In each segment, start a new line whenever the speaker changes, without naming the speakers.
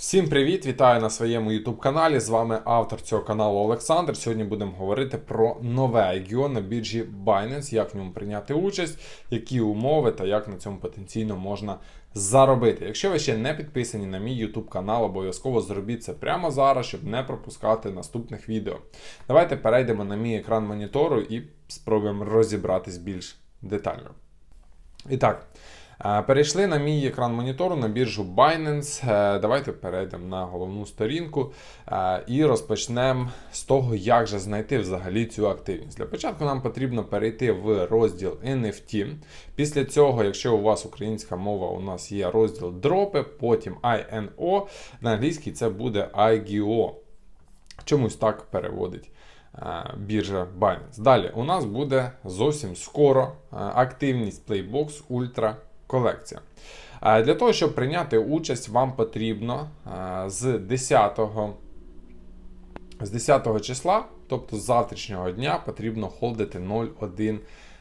Всім привіт! Вітаю на своєму YouTube каналі. З вами автор цього каналу Олександр. Сьогодні будемо говорити про нове IGO на біржі Binance, як в ньому прийняти участь, які умови та як на цьому потенційно можна заробити. Якщо ви ще не підписані на мій YouTube канал, обов'язково зробіть це прямо зараз, щоб не пропускати наступних відео. Давайте перейдемо на мій екран монітору і спробуємо розібратись більш детально. І так. Е, Перейшли на мій екран монітору на біржу Binance. Е, Давайте перейдемо на головну сторінку е, і розпочнемо з того, як же знайти взагалі цю активність. Для початку нам потрібно перейти в розділ NFT. Після цього, якщо у вас українська мова, у нас є розділ дропи, потім INO. На англійській це буде IGO. Чомусь так переводить біржа Binance. Далі у нас буде зовсім скоро активність Playbox Ultra колекція. Е, Для того, щоб прийняти участь, вам потрібно е, з 10 з 10 числа, тобто з завтрашнього дня, потрібно холдити 0,1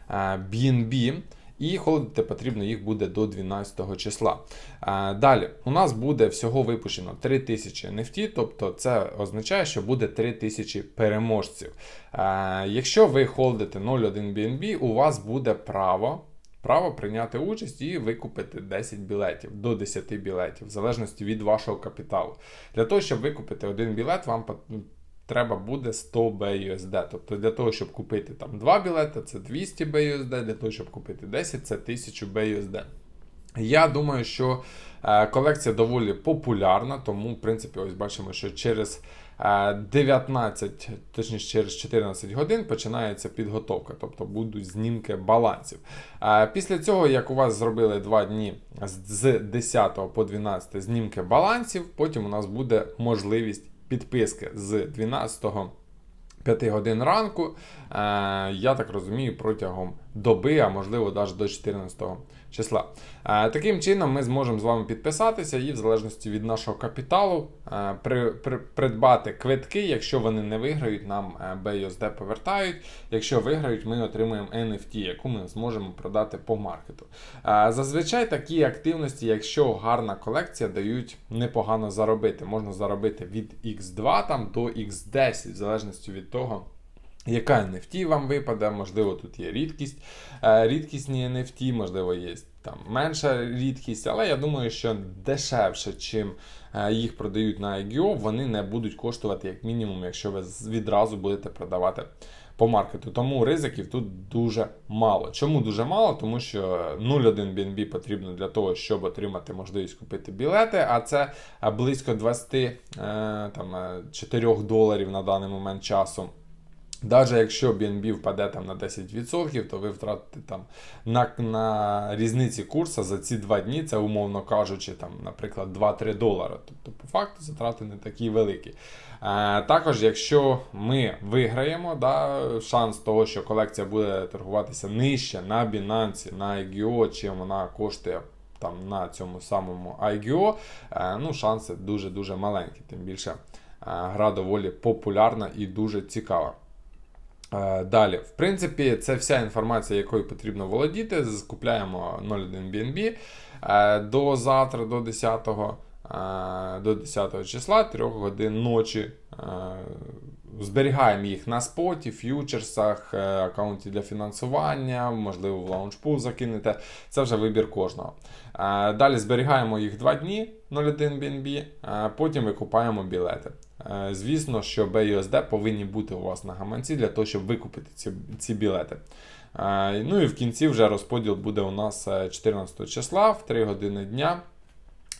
е, BNB. І холдити потрібно їх буде до 12 числа. Далі, у нас буде всього випущено 3000 NFT, тобто це означає, що буде 3000 переможців. Якщо ви холдите 0,1 BNB, у вас буде право. Право прийняти участь і викупити 10 білетів до 10 білетів, в залежності від вашого капіталу. Для того, щоб викупити один білет, вам треба буде 100 BUSD. Тобто для того, щоб купити там 2 білети, це 200 BUSD, для того, щоб купити 10, це 1000 BUSD. Я думаю, що е, колекція доволі популярна, тому, в принципі, ось бачимо, що через 19, точніше через 14 годин починається підготовка, тобто будуть знімки балансів. Після цього, як у вас зробили 2 дні з- з 10 по 12 знімки балансів, потім у нас буде можливість підписки з 12 5 годин ранку, я так розумію, протягом доби, а можливо навіть до 14 числа. Е, таким чином, ми зможемо з вами підписатися і, в залежності від нашого капіталу, е, при, при, придбати квитки. Якщо вони не виграють, нам е, BUSD повертають. Якщо виграють, ми отримуємо NFT, яку ми зможемо продати по маркету. Зазвичай такі активності, якщо гарна колекція, дають непогано заробити. Можна заробити від X2 там, до X10, в залежності від того. Яка NFT вам випаде, можливо, тут є рідкість, е, рідкісні NFT, можливо, є там менша рідкість, але я думаю, що дешевше, чим е, їх продають на IGO, вони не будуть коштувати як мінімум, якщо ви відразу будете продавати по маркету. Тому ризиків тут дуже мало. Чому дуже мало? Тому що 0,1 BNB потрібно для того, щоб отримати можливість купити білети, а це е, близько 24 доларів на даний момент часу. Навіть якщо BNB впаде там на 10%, то ви втратите там на, на різниці курсу за ці два дні, це умовно кажучи, там, наприклад, 2-3 долари. Тобто, по факту затрати не такі великі. Е, також, якщо ми виграємо, да, шанс того, що колекція буде торгуватися нижче на Binance, на IGO, чим вона коштує там на цьому самому IGO, е, ну, шанси дуже-дуже маленькі. Тим більше е, гра доволі популярна і дуже цікава. Далі, в принципі, це вся інформація, якою потрібно володіти. Скупляємо 0,1 BNB до завтра, до 10 е, до 10 числа, 3 годин ночі. Зберігаємо їх на споті, ф'ючерсах, е, аккаунті для фінансування, можливо, в лаунчпул закинете. Це вже вибір кожного. Далі зберігаємо їх 2 дні 0,1 BNB, потім викупаємо білети. Е, Звісно, що BUSD повинні бути у вас на гаманці для того, щоб викупити ці, ці білети. Е, Ну і в кінці вже розподіл буде у нас е, 14 числа в 3 години дня.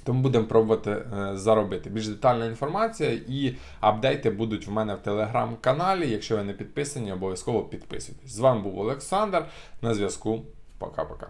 Тому будемо пробувати е, заробити. Більш детальна інформація і апдейти будуть в мене в телеграм-каналі. Якщо ви не підписані, обов'язково підписуйтесь. З вами був Олександр. На зв'язку. Пока-пока.